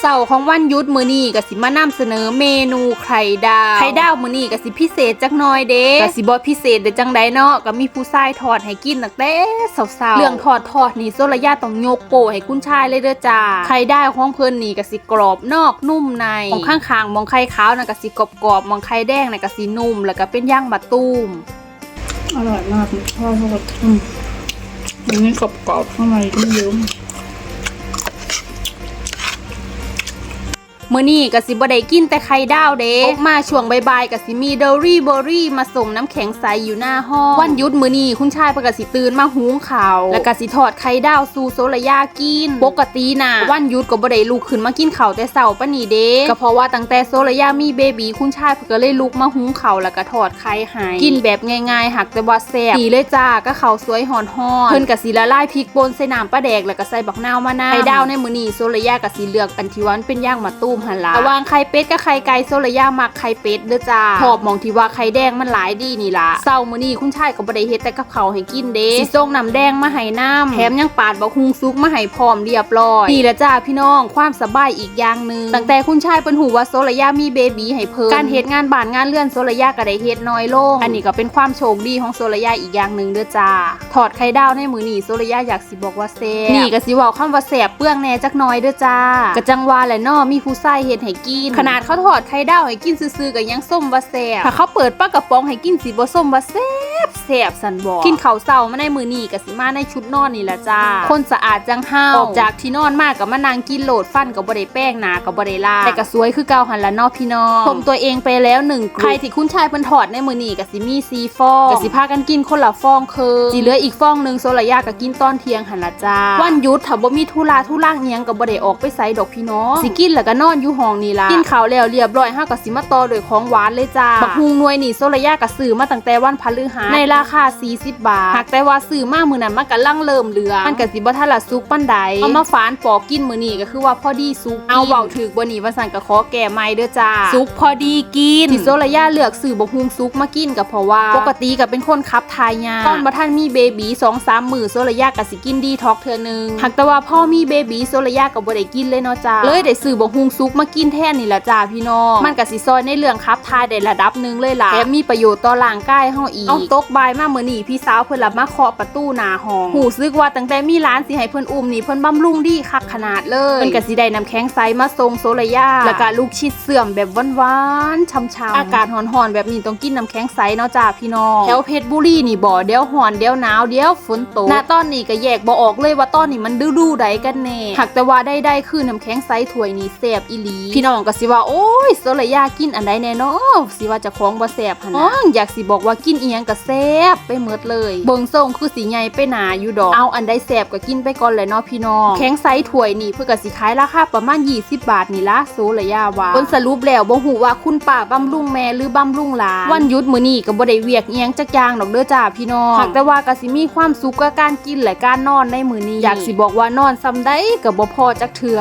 เสาร์ของวันหยุดมื้อนี้ก็สิมานำเสนอเมนูไข่ดาวไข่ดาวมื้อนี้ก็สิพิเศษจักหน่อยเด้ก็สิบ่พิเศษเด้จังใดเนาะก็มีผู้ชายทอดให้กินตั้งแต่เช้าๆเรื่องทอดทอดนี่โซระยะต้องยกโปให้คุณชายเลยเด้อจ้าไข่ดาวของเพิ่นนี่ก็สิกรอบนอกนุ่มในมองข้างๆมองไข่ขาวน่ะก็สิกรอบๆมองไข่แดงน่ะก็สินุ่มแล้วก็เป็นย่างมะตูมอร่อยมากชอบมากอืมอันนี้กรอบๆข้างในก็เยอะ มื้อนี้ก็สิบ่ได้กินแต่ไข่ดาวเด้ออกมาช่วงบ่ายๆก็สิมีเดอรี่เบอรี่มาส่งน้ำแข็งใสอยู่หน้าห้อง วันหยุดมื้อนี้คุณชายเพิ่นก็สิตื่นมาหุงข้าวแล้วก็สิทอดไข่ดาวสู่โซระยากิน ปกติน่ะวันหยุดก็บ่ได้ลุกขึ้นมากินข้าวแต่เช้าปานนี้เด้ก็เพราะว่าตั้งแต่โซระยามีเบบีคุณชายเพิ่นก็เลยลุกมาหุงข้าวแล้วก็ทอดไข่ให้กินแบบง่ายๆหักแต่ว่าแซ่บดีเลยจ้าก็ข้าวสวยหอนๆเพิ่นก็สิละลายพริกป่นใส่น้ำปลาแดกแล้วก็ใส่บักนาวมะนาวไข่ดาวในมื้อนี้โซระยาก็สิเลือกอันที่ว่ามันเป็นย่างมะตูมหั่นล่ะระหว่างไข่เป็ดกับไข่ไก่โซระยามักไข่เป็ดเด้อจ้าชอบหมองที่ว่าไข่แดงมันหลายดีนี่ล่ะเช้ามื้อนี้คุณชายก็บ่ได้เฮ็ดแต่กับข้าวให้กินเด้สิส่งน้ำแดงมาให้น้ำแถมยังปาดบักฮุงซุกมาให้พร้อมเรียบร้อยนี่แหละจ้าพี่น้องความสบายอีกอย่างหนึงตั้งแต่คุณชายเปิ้นหูว่าโซระยามีเบบีให้เพิ่มการเฮ็ดงานบ้านงานเรือนโซระยาก็ได้เฮ็ดน้อยลง อันนี้ก็เป็นความโชคดีของโซระยาอีกอย่างหนึงเด้อจ้าถอดไข่ดาวในมื้อนี้โซระยาอยากสิบอกว่าแซ่บนี่ก็สิเว้าคำว่าแซ่บเปลืองแหน่จักหน่อยเด้อจ้ากะจังว่าแหละเนาะมีผู้ชายเฮ็ดให้กิน ขนาดเขาถอดไข่ดาวให้กินซื่อๆก็ยังส้มว่าแซ่บถ้าเขาเปิดปลากระป๋องให้กินสิบ่ส้มว่าแซ่บ แซ่บสันบอกกินข้าวเช้ามาในมื้อนี้ก็สิมาในชุดนอนนี่ล่ะจ้า คนสะอาดจังห้าวออกจากที่นอนมากก็มานั่งกินโหลดฟันก็บ่ได้แป้งหนาก็บ่ได้ลาแต่ก็สวยคือเก่าหันละเนาะพี่น้องผมตัวเองไปแล้วหนึ่งกลุ่มใครที่คุณชายเพิ่นถอดในมื้อนี้ก็สิมีซีฟองก็สิพากันกินคนละฟองคือสิเหลืออีกฟองหนึงโซละยาก็กินตอนเที่ยงหันละจ้า วันหยุดถ้าบ่มีธุระธุร่างอิหยังก็บ่ได้ออกไปไสดอกพี่น้องสิกินแล้วก็นอนอยู่ห้องนี่ล่ะกินข้าวแล้วเรียบร้อยเฮาก็สิมาต่อด้วยของหวานเลยจ้าบักฮุงหน่วยนี่โซละยาก็ซื้อมาตั้งแต่วันพฤหัสในราคา 40 บาทหากแต่ว่าซื้อมามื้อนั้นมันก็ลังเริ่มเหลืองมันก็สิบ่ทันละสุกปานใดเอามาฝานปอกกินมื้อนี้ก็คือว่าพอดีสุกเอาเว้าถึกบ่นี่ว่าซั่นก็ขอแก้ใหม่เด้อจ้าสุกพอดีกินที่โซละยาเลือกซื้อบักฮุงสุกมากินก็เพราะว่า ปกติก็เป็นคนขับทายยากตอนบ่ทันมีเบบี2-3มื้อโซละยาก็สิกินดีท็อกเทื่อนึงหากแต่ว่าพ่อมีเบบีโซละยาก็บ่ได้กินเลยเนาะจ้าเลยได้ซื้อบักฮุงสุกมากินแทนนี่ล่ะจ้าพี่น้องมันก็สิซอยในเรื่องขับทายได้ระดับหนึงเลยล่ะแถมมีประโยชน์ต่อร่างกายเฮาอีกเอาตกบายมามื้อนี้พี่สาวเพิ่นละมาเคาะประตูหน้าห้องหูซึกว่าตั้งแต่มีร้านสิให้เพิ่นอุ้มนี่เพิ่นบำรุงดีคักขนาดเลยเพิ่นก็สิได้น้ำแข็งใสมาส่งโซละยาแล้วก็ลูกชิดเสื่อมแบบหวานๆช่ำๆอากาศร้อนๆแบบนี้ต้องกินน้ำแข็งใสเนาะจ้าพี่น้องแถวเพชรบุรีนี่บ่เดี๋ยวร้อนเดี๋ยวหนาวเดี๋ยวฝนตกณตอนนี้ก็แยกบ่ออกเลยว่าตอนนี้มันฤดูใดกันแน่หากแต่ว่าได้ๆคือน้ำแข็งใสถ้วยนี่แซ่บอีหลีพี่น้องก็สิว่าโอ้ยโซละยากินอันใดแน่เนาะสิว่าเจะของบ่แซ่บหั่นนะอยากสิบอกว่ากินเอียงก็แซ่บไปหมดเลยเบิ่งทรงคือสีใหญ่ไปหนาอยู่ดอก เอาอันใดแซ่บก็กินไปก่อนเลยเนาะพี่น้อง แข็งไซส์ถ้วยนี่เพื่อก็สิขายราคาประมาณ 20 บาทนี่ละโซระยาว่าผลสรุปแล้วบ่ฮู้ว่าคุณป้าบำรุงแม่หรือบำรุงหลานวันหยุดมื้อนี้ก็บ่ได้เวียกเอียงจักอย่างดอกเด้อจ้าพี่น้องหากแต่ว่าก็สิมีความสุขกับการกินและการนอนในมื้อนี้ อยากสิบอกว่านอนซำใดก็บ่พอจักเทื่อ